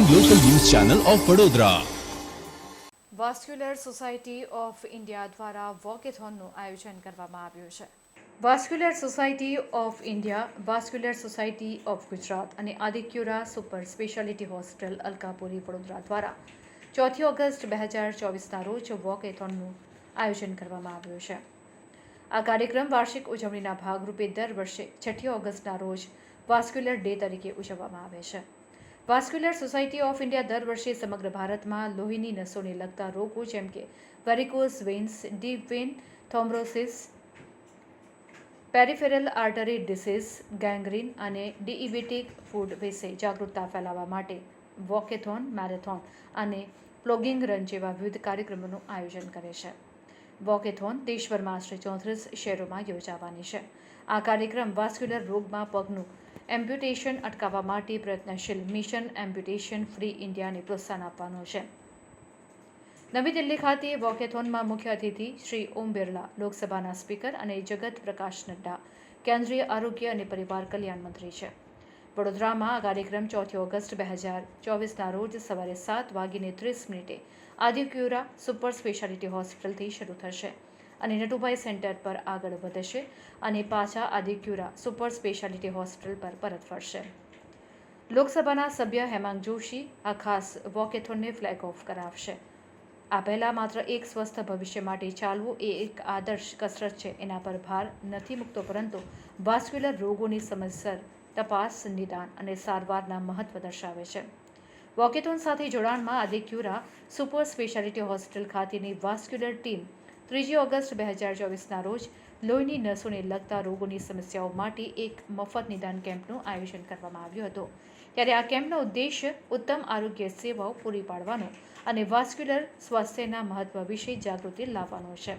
Channel of Vadodara vascular society of India દ્વારા વોકેથોનનું આયોજન કરવામાં આવ્યું છે. Vascular society of India vascular society of Gujarat અને Adicura super speciality hospital Alkapuri Vadodara દ્વારા ચોથી ઓગસ્ટ બે હજાર ચોવીસના રોજ વોકેથોનનું આયોજન કરવામાં આવ્યું છે. આ કાર્યક્રમ વાર્ષિક ઉજવણીના ભાગરૂપે દર વર્ષે છઠ્ઠી ઓગસ્ટના રોજ વાસ્ક્યુલર ડે તરીકે ઉજવવામાં આવે છે. વાસ્ક્યુલર સોસાયટી ઓફ ઇન્ડિયા દર વર્ષે સમગ્ર ભારતમાં લોહીની નસોને લગતા રોગો જેમ કે varicose veins deep vein thrombosis peripheral artery disease gangrene અને ડિઇબેટિક ફૂડ વિશે જાગૃતતા ફેલાવવા માટે વોકેથોન, મેરેથોન અને પ્લોગિંગ રન જેવા વિવિધ કાર્યક્રમોનું આયોજન કરે છે. વોકેથોન દેશભરમાં આશરે ચોત્રીસ શહેરોમાં યોજાવાની છે. આ કાર્યક્રમ વાસ્ક્યુલર રોગમાં પગનું એમ્પ્યુટેશન અટકાવવા માટે પ્રયત્નશીલ મિશન એમ્પ્યુટેશન ફ્રી ઇન્ડિયાને પ્રોત્સાહન આપવાનો છે. નવી દિલ્હી ખાતે વોકેથોનમાં મુખ્ય અતિથિ શ્રી ઓમ બિરલા, લોકસભાના સ્પીકર અને જગત પ્રકાશ નડ્ડા, કેન્દ્રીય આરોગ્ય અને પરિવાર કલ્યાણ મંત્રી છે. વડોદરામાં આ કાર્યક્રમ ચોથી ઓગસ્ટ બે હજાર ચોવીસના રોજ સવારે સાત વાગીને ત્રીસ મિનિટે આદિક્યુરા સુપર સ્પેશિયાલિટી હોસ્પિટલથી શરૂ થશે. અને નટુભાઈ સેન્ટર પર આગળ વધશે અને પાછા આદિક્યુરા સુપર સ્પેશિયાલિટી હોસ્પિટલ પર પરત ફરશે. લોકસભાના સભ્ય હેમાંગ જોશી આ ખાસ વોકેથોનને ફ્લેગ ઓફ કરાવશે. આ પહેલાં માત્ર એક સ્વસ્થ ભવિષ્ય માટે ચાલવું એ એક આદર્શ કસરત છે. એના પર ભાર નથી મૂકતો, પરંતુ વાસ્ક્યુલર રોગોની સમયસર તપાસ, નિદાન અને સારવારના મહત્વ દર્શાવે છે. વોકેથોન સાથે જોડાણમાં આદિક્યુરા સુપર સ્પેશિયાલિટી હોસ્પિટલ ખાતેની વાસ્ક્યુલર ટીમ ત્રીજી ઓગસ્ટ બે હજાર ચોવીસના રોજ લોહીની નસોને લગતા રોગોની સમસ્યાઓ માટે એક મફત નિદાન કેમ્પનું આયોજન કરવામાં આવ્યું હતું. ત્યારે આ કેમ્પનો ઉદ્દેશ્ય ઉત્તમ આરોગ્ય સેવાઓ પૂરી પાડવાનો અને વાસ્ક્યુલર સ્વાસ્થ્યના મહત્વ વિશે જાગૃતિ લાવવાનો છે.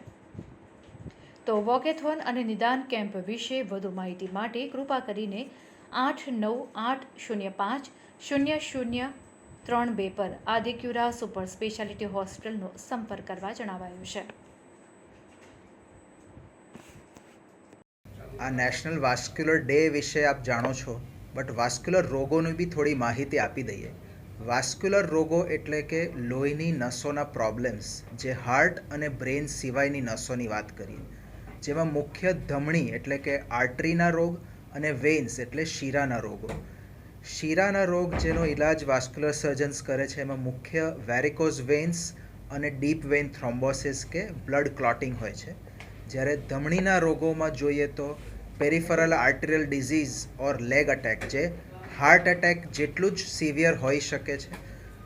તો વોકેથોન અને નિદાન કેમ્પ વિશે વધુ માહિતી માટે કૃપા કરીને આઠ નવ આઠ શૂન્ય પાંચ શૂન્ય શૂન્ય ત્રણ બે પર આદિક્યુરા સુપર સ્પેશિયાલિટી હોસ્પિટલનો સંપર્ક કરવા જણાવાયું છે. આ નેશનલ વાસ્ક્યુલર ડે વિશે આપ જાણો છો બટ વાસ્ક્યુલર રોગોની બી થોડી માહિતી આપી દઈએ. વાસ્ક્યુલર રોગો એટલે કે લોહીની નસોના પ્રોબ્લેમ્સ જે હાર્ટ અને બ્રેન સિવાયની નસોની વાત કરીએ. જેમાં મુખ્ય ધમણી એટલે કે આર્ટરીના રોગ અને વેન્સ એટલે શીરાના રોગો. શીરાના રોગ જેનો ઇલાજ વાસ્ક્યુલર સર્જન્સ કરે છે, એમાં મુખ્ય વેરિકોઝ વેન્સ અને ડીપ વેન થ્રોમ્બોસિસ કે બ્લડ ક્લોટિંગ હોય છે. જ્યારે ધમણીના રોગોમાં જોઈએ તો peripheral arterial disease or leg attack જે હાર્ટ એટેક જેટલું જ સિવિયર હોઈ શકે છે.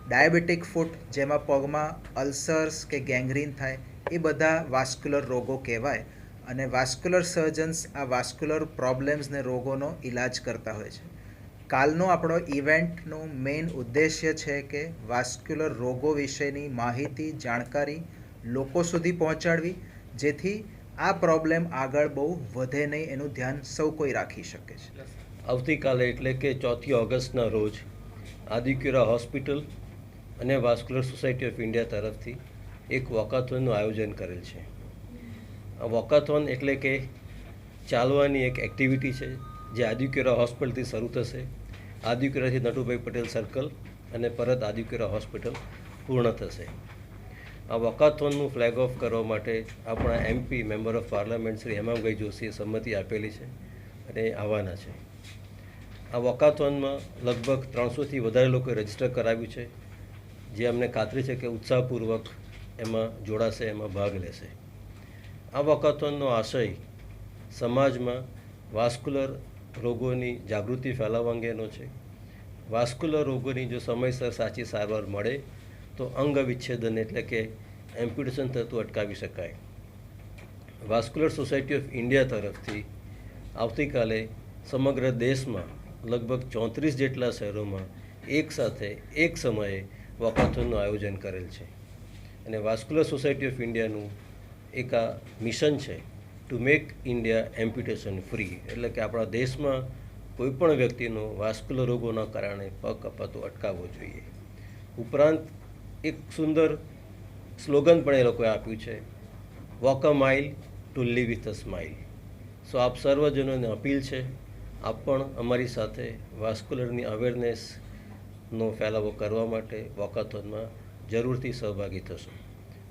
ડાયાબિટીક ફૂટ જેમાં પગમાં અલ્સર્સ કે ગેંગ્રીન થાય, એ બધા વાસ્ક્યુલર રોગો કહેવાય. અને વાસ્ક્યુલર સર્જન્સ આ વાસ્ક્યુલર પ્રોબ્લેમ્સને રોગોનો ઈલાજ કરતા હોય છે. કાલનો આપણો ઇવેન્ટનો મેઇન ઉદ્દેશ્ય છે કે વાસ્ક્યુલર રોગો વિશેની માહિતી, જાણકારી લોકો સુધી પહોંચાડવી. જેથી આ પ્રોબ્લેમ આગળ બહુ વધે નહીં એનું ધ્યાન સૌ કોઈ રાખી શકે છે. આવતીકાલે એટલે કે ચોથી ઓગસ્ટના રોજ આદિક્યુરા હોસ્પિટલ અને વાસ્ક્યુલર સોસાયટી ઓફ ઇન્ડિયા તરફથી એક વોકાથોનનું આયોજન કરેલ છે. આ વોકાથોન એટલે કે ચાલવાની એક એક્ટિવિટી છે જે આદિક્યુરા હોસ્પિટલથી શરૂ થશે. આદિક્યુરાથી નટુભાઈ પટેલ સર્કલ અને પરત આદિક્યુરા હોસ્પિટલ પૂર્ણ થશે. આ વકાથોનનું ફ્લેગ ઓફ કરવા માટે આપણા MP member of parliament Shri Hemangbhai જોશીએ સંમતિ આપેલી છે અને આવવાના છે. આ વકાથોનમાં લગભગ ત્રણસોથી વધારે લોકોએ રજિસ્ટર કરાવ્યું છે. જે અમને ખાતરી છે કે ઉત્સાહપૂર્વક એમાં જોડાશે, એમાં ભાગ લેશે. આ વકાથોનનો આશય સમાજમાં વાસ્ક્યુલર રોગોની જાગૃતિ ફેલાવવા અંગેનો છે. વાસ્ક્યુલર રોગોની જો સમયસર સાચી સારવાર મળે તો અંગ વિચ્છેદન એટલે કે એમ્પ્યુટેશન થતું અટકાવી શકાય. વાસ્ક્યુલર સોસાયટી ઓફ ઇન્ડિયા તરફથી આવતીકાલે સમગ્ર દેશમાં લગભગ ચોત્રીસ જેટલા શહેરોમાં એક સાથે એક સમયે વોકાથોનનું આયોજન કરેલ છે. અને વાસ્ક્યુલર સોસાયટી ઓફ ઇન્ડિયાનું એક આ મિશન છે to make India amputation free એટલે કે આપણા દેશમાં કોઈપણ વ્યક્તિનો વાસ્ક્યુલર રોગોના કારણે પગ કપાતો અટકાવવો જોઈએ. ઉપરાંત એક સુંદર સ્લોગન પણ એ લોકોએ આપ્યું છે walk a mile to live with a smile so આપ સર્વજનોને અપીલ છે, આપ પણ અમારી સાથે વાસ્ક્યુલરની અવેરનેસનો ફેલાવો કરવા માટે વોકાથોનમાં જરૂરથી સહભાગી થશો.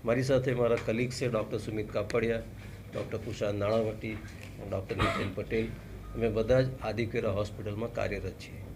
મારી સાથે મારા કલીગ છે doctor Sumit Kapadia doctor Kushant Nanavati doctor Nitin Patel. અમે બધા જ આદિકેરા હોસ્પિટલમાં કાર્યરત છીએ.